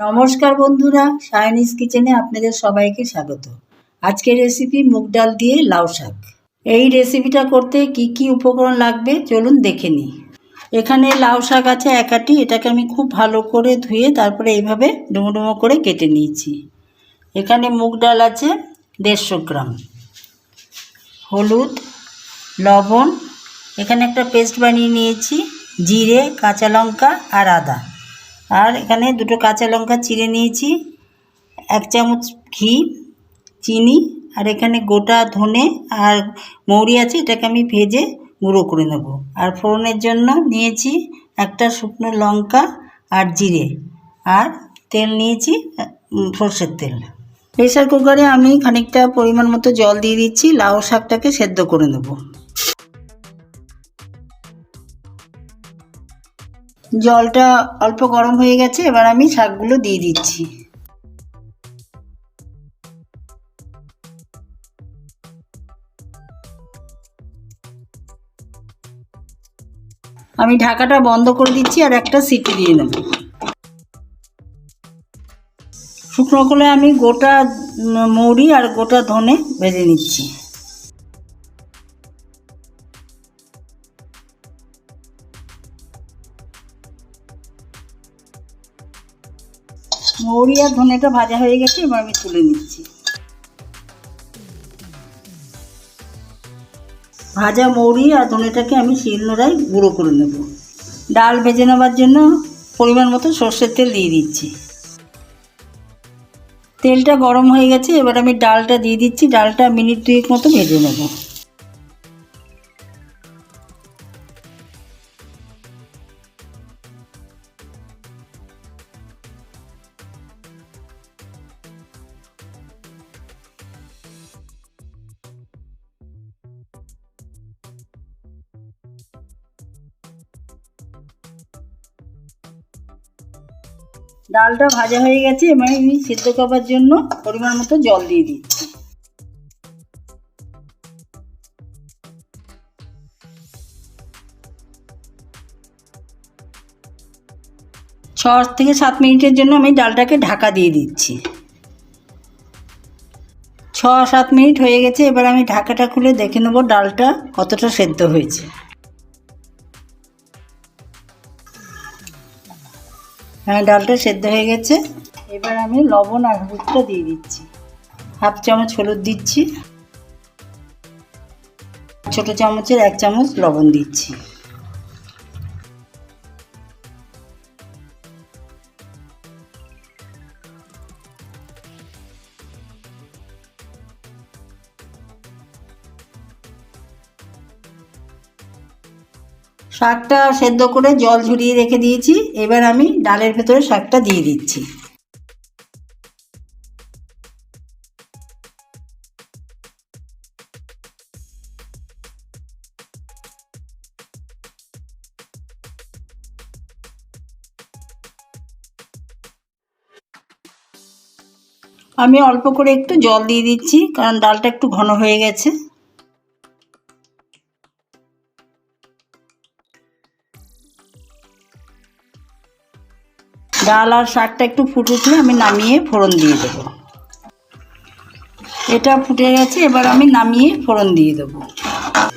নমস্কার বন্ধুরা সায়নিস কিচেনে আপনাদের সবাইকে স্বাগত। আজকের রেসিপি মুগ ডাল দিয়ে লাউ শাক। এই রেসিপিটা করতে কি কি উপকরণ লাগবে চলুন দেখে নিই এখানে লাউ শাক আছে একাটি, এটাকে আমি খুব ভালো করে ধুয়ে তারপরে এইভাবে ডুমো ডুমো করে কেটে নিয়েছি। এখানে মুগ ডাল আছে দেড়শো গ্রাম। হলুদ, লবণ, এখানে একটা পেস্ট বানিয়ে নিয়েছি, জিরে, কাঁচা লঙ্কা আর আদা। আর এখানে দুটো কাঁচা লঙ্কা চিড়ে নিয়েছি, এক চামচ ঘি, চিনি, আর এখানে গোটা ধনে আর মৌরি আছে, এটাকে আমি ভেজে গুঁড়ো করে নেব। আর ফোড়নের জন্য নিয়েছি একটা শুকনো লঙ্কা আর জিরে, আর তেল নিয়েছি সর্ষের তেল। প্রেসার কুকারে আমি খানিকটা পরিমাণ মতো জল দিয়ে দিচ্ছি, লাউ শাকটাকে সেদ্ধ করে নেব। জলটা অল্প গরম হয়ে গেছে, এবার আমি শাকগুলো দিয়ে দিচ্ছি। আমি ঢাকাটা বন্ধ করে দিচ্ছি আর একটা সিটি দিয়ে নেব শুকনো করে আমি গোটা মৌরি আর গোটা ধনে ভেজে নিচ্ছি। মৌরি আর ধনেটা ভাজা হয়ে গেছে, এবার আমি তুলে নিচ্ছি। ভাজা মৌরি আর ধনেটাকে আমি শিলনোড়ায় গুঁড়ো করে নেব। ডাল ভেজে নেবার জন্য পরিমাণ মতো সর্ষের তেল দিয়ে দিচ্ছি। তেলটা গরম হয়ে গেছে, এবার আমি ডালটা দিয়ে দিচ্ছি, ডালটা মিনিট দুয়েক মতো ভেজে নেব। ডালটা ভাজা হয়ে গেছে, এবার আমি সিদ্ধ করবার জন্য পরিমাণ মতো জল দিয়ে দিচ্ছি। ছ থেকে সাত মিনিটের জন্য আমি ডালটাকে ঢাকা দিয়ে দিচ্ছি। ছ সাত মিনিট হয়ে গেছে, এবার আমি ঢাকাটা খুলে দেখে নেব ডালটা কতটা সেদ্ধ হয়েছে। হ্যাঁ ডালটা সেদ্ধ হয়ে গেছে। এবার আমি লবণ আর হলুদটা দিয়ে দিচ্ছি। হাফ চামচ হলুদ দিচ্ছি। ছোট চামচের এক চামচ লবণ দিচ্ছি। শাকটা সেদ্ধ করে জল ঝরিয়ে রেখে দিয়েছি। এবার আমি ডালের ভেতরে শাকটা দিয়ে দিচ্ছি। আমি অল্প করে একটু জল দিয়ে দিচ্ছি, কারণ ডালটা একটু ঘন হয়ে গেছে। ডাল আর শাকটা একটু ফুটে উঠলে আমি নামিয়ে ফোড়ন দিয়ে দেবো। এটা ফুটে গেছে, এবার আমি নামিয়ে ফোড়ন দিয়ে দেবো।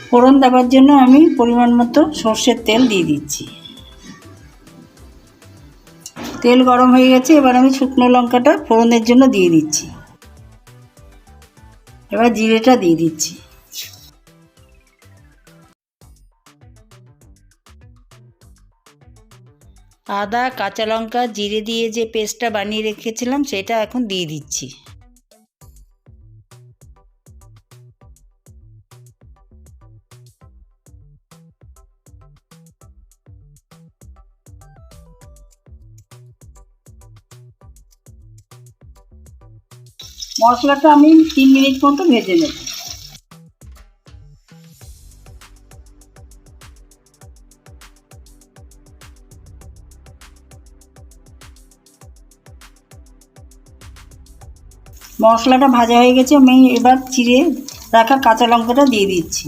ফোড়ন দেওয়ার জন্য আমি পরিমাণ মতো সর্ষের তেল দিয়ে দিচ্ছি। তেল গরম হয়ে গেছে, এবার আমি শুকনো লঙ্কাটা ফোড়নের জন্য দিয়ে দিচ্ছি। এবার জিরেটা দিয়ে দিচ্ছি। আদা, কাঁচা লঙ্কা, জিরে দিয়ে যে পেস্টটা বানিয়ে রেখেছিলাম, সেটা এখন দিয়ে দিচ্ছি। মশলাটা আমি তিন মিনিট মতো ভেজে নেব। মশলাটা ভাজা হয়ে গেছে, আমি এবার চিড়ে রাখা কাঁচা লঙ্কাটা দিয়ে দিচ্ছি।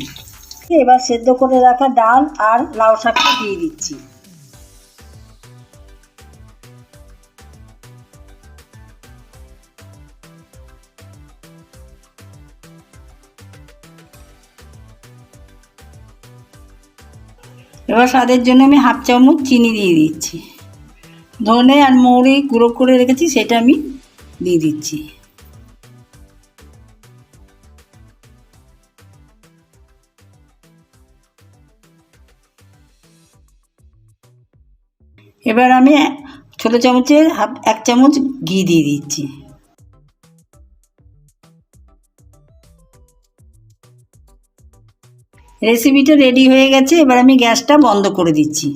এবার সেদ্ধ করে রাখা ডাল আর লাউ শাকটা দিয়ে দিচ্ছি। এবার স্বাদের জন্য আমি হাফ চামচ চিনি দিয়ে দিচ্ছি। ধনে আর মৌরি গুঁড়ো করে রেখেছি, সেটা আমি দিয়ে দিচ্ছি। এবার আমি ছোটো চামচের হাফ, এক চামচ ঘি দিয়ে দিচ্ছি। রেসিপিটা রেডি হয়ে গেছে, এবার আমি গ্যাসটা বন্ধ করে দিচ্ছি।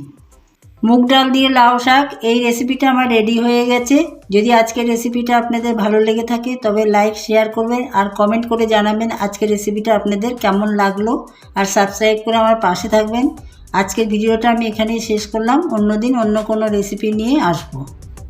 মুগ ডাল দিয়ে লাউ শাক, এই রেসিপিটা আমার রেডি হয়ে গেছে। যদি আজকের রেসিপিটা আপনাদের ভালো লেগে থাকে, তবে লাইক, শেয়ার করবেন আর কমেন্ট করে জানাবেন আজকের রেসিপিটা আপনাদের কেমন লাগল। আর সাবস্ক্রাইব করে আমার পাশে থাকবেন। আজকের ভিডিওটা আমি এখানেই শেষ করলাম। অন্যদিন অন্য কোনো রেসিপি নিয়ে আসব।